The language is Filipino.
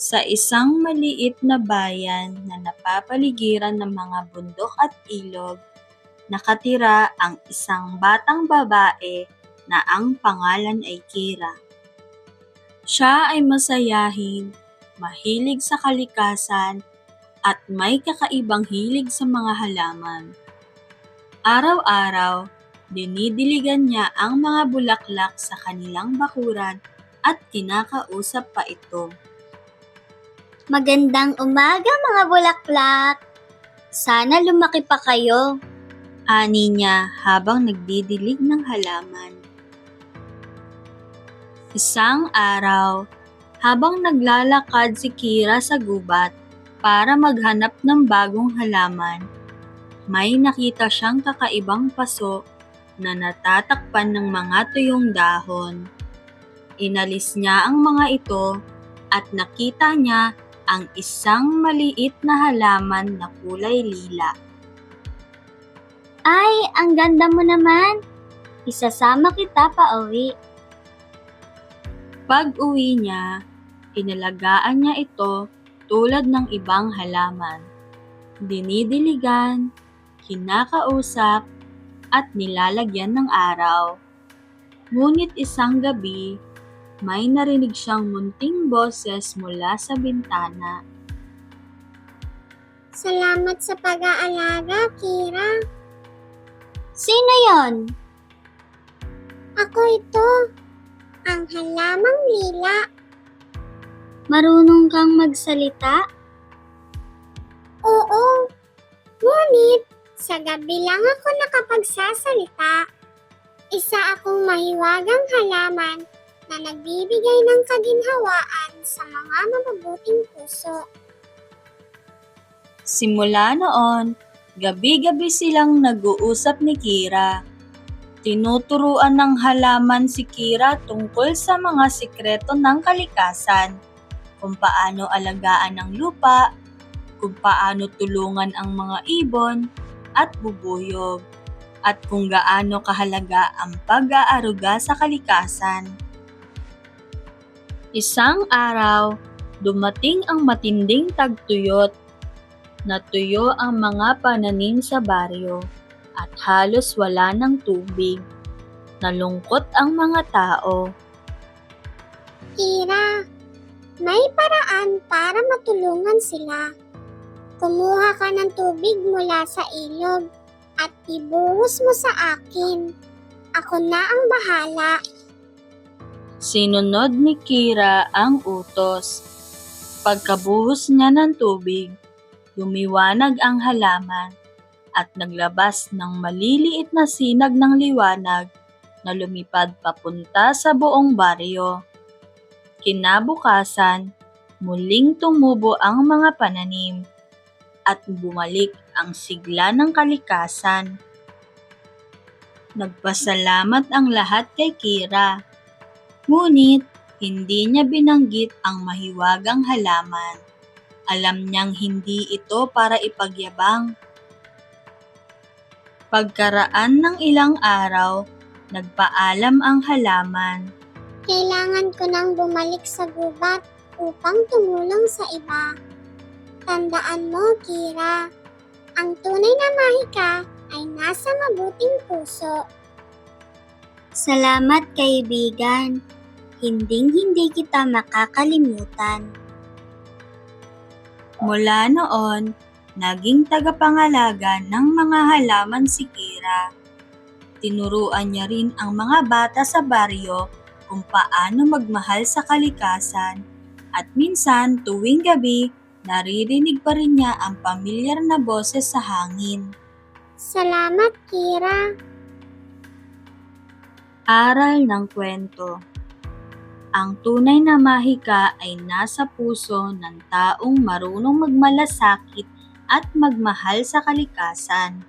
Sa isang maliit na bayan na napapaligiran ng mga bundok at ilog, nakatira ang isang batang babae na ang pangalan ay Kira. Siya ay masayahin, mahilig sa kalikasan, at may kakaibang hilig sa mga halaman. Araw-araw, dinidiligan niya ang mga bulaklak sa kanilang bakuran at kinakausap pa ito. Magandang umaga mga bulaklak. Sana lumaki pa kayo. Ani niya habang nagdidilig ng halaman. Isang araw, habang naglalakad si Kira sa gubat para maghanap ng bagong halaman, may nakita siyang kakaibang paso na natatakpan ng mga tuyong dahon. Inalis niya ang mga ito at nakita niya ang isang maliit na halaman na kulay lila. Ay, ang ganda mo naman. Isasama kita pa uwi. Pag uwi niya, inalagaan niya ito tulad ng ibang halaman. Dinidiligan, kinakausap, at nilalagyan ng araw. Ngunit isang gabi, may narinig siyang munting boses mula sa bintana. Salamat sa pag-aalaga, Kira. Sino yon? Ako ito. Ang halamang lila. Marunong kang magsalita? Oo. Ngunit, sa gabi lang ako nakapagsasalita. Isa akong mahiwagang halaman na nagbibigay ng kaginhawaan sa mga mabubuting puso. Simula noon, gabi-gabi silang nag-uusap ni Kira. Tinuturuan ng halaman si Kira tungkol sa mga sikreto ng kalikasan, kung paano alagaan ang lupa, kung paano tulungan ang mga ibon at bubuyog, at kung gaano kahalaga ang pag-aaruga sa kalikasan. Isang araw, dumating ang matinding tagtuyot Natuyo ang mga pananim sa baryo at halos wala ng tubig. Nalungkot ang mga tao. Kira, may paraan para matulungan sila. Kumuha ka ng tubig mula sa ilog at ibuhos mo sa akin. Ako na ang bahala. Sinunod ni Kira ang utos. Pagkabuhos niya ng tubig, lumiwanag ang halaman at naglabas ng maliliit na sinag ng liwanag na lumipad papunta sa buong baryo. Kinabukasan, muling tumubo ang mga pananim at bumalik ang sigla ng kalikasan. Nagpasalamat ang lahat kay Kira. Ngunit, hindi niya binanggit ang mahiwagang halaman. Alam niyang hindi ito para ipagyabang. Pagkaraan ng ilang araw, nagpaalam ang halaman. Kailangan ko nang bumalik sa gubat upang tumulong sa iba. Tandaan mo, Kira, ang tunay na mahika ay nasa mabuting puso. Salamat, kaibigan. Hinding-hindi kita makakalimutan. Mula noon, naging tagapangalaga ng mga halaman si Kira. Tinuruan niya rin ang mga bata sa baryo kung paano magmahal sa kalikasan at minsan tuwing gabi, naririnig pa rin niya ang pamilyar na boses sa hangin. Salamat, Kira. Aral ng kwento Ang tunay na mahika ay nasa puso ng taong marunong magmalasakit at magmahal sa kalikasan.